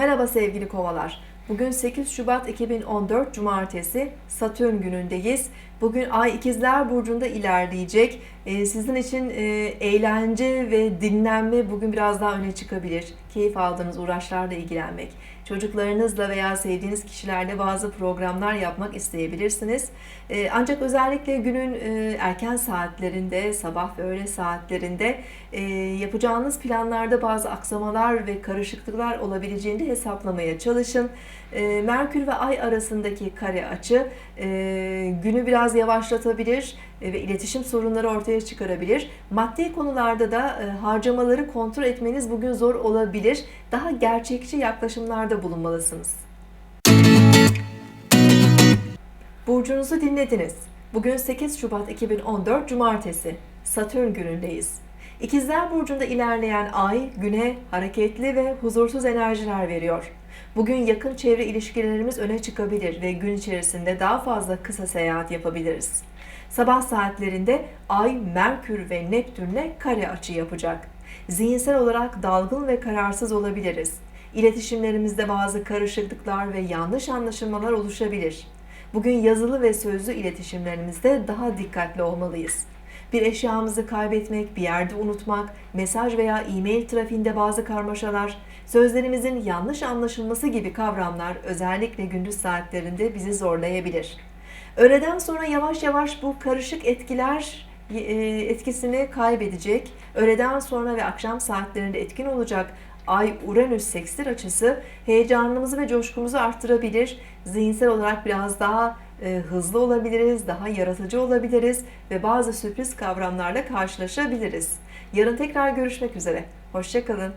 Merhaba sevgili kovalar. Bugün 8 Şubat 2014 Cumartesi Satürn günündeyiz. Bugün Ay İkizler Burcu'nda ilerleyecek. Ee, sizin için e, eğlence ve dinlenme bugün biraz daha öne çıkabilir. Keyif aldığınız uğraşlarla ilgilenmek. Çocuklarınızla veya sevdiğiniz kişilerle bazı programlar yapmak isteyebilirsiniz. Ee, ancak özellikle günün e, erken saatlerinde, sabah ve öğle saatlerinde e, yapacağınız planlarda bazı aksamalar ve karışıklıklar olabileceğini hesaplamaya çalışın. E, Merkür ve Ay arasındaki kare açı e, günü biraz yavaşlatabilir e, ve iletişim sorunları ortaya çıkarabilir. Maddi konularda da e, harcamaları kontrol etmeniz bugün zor olabilir. Daha gerçekçi yaklaşımlarda bulunmalısınız. Burcunuzu dinlediniz. Bugün 8 Şubat 2014 Cumartesi. Satürn günündeyiz. İkizler Burcu'nda ilerleyen ay güne hareketli ve huzursuz enerjiler veriyor. Bugün yakın çevre ilişkilerimiz öne çıkabilir ve gün içerisinde daha fazla kısa seyahat yapabiliriz. Sabah saatlerinde Ay, Merkür ve Neptün'le kare açı yapacak. Zihinsel olarak dalgın ve kararsız olabiliriz. İletişimlerimizde bazı karışıklıklar ve yanlış anlaşılmalar oluşabilir. Bugün yazılı ve sözlü iletişimlerimizde daha dikkatli olmalıyız. Bir eşyamızı kaybetmek, bir yerde unutmak, mesaj veya e-mail trafiğinde bazı karmaşalar, sözlerimizin yanlış anlaşılması gibi kavramlar özellikle gündüz saatlerinde bizi zorlayabilir. Öğleden sonra yavaş yavaş bu karışık etkiler e, etkisini kaybedecek. Öğleden sonra ve akşam saatlerinde etkin olacak Ay Uranüs sekstil açısı heyecanımızı ve coşkumuzu arttırabilir. Zihinsel olarak biraz daha e, hızlı olabiliriz, daha yaratıcı olabiliriz ve bazı sürpriz kavramlarla karşılaşabiliriz. Yarın tekrar görüşmek üzere. Hoşçakalın.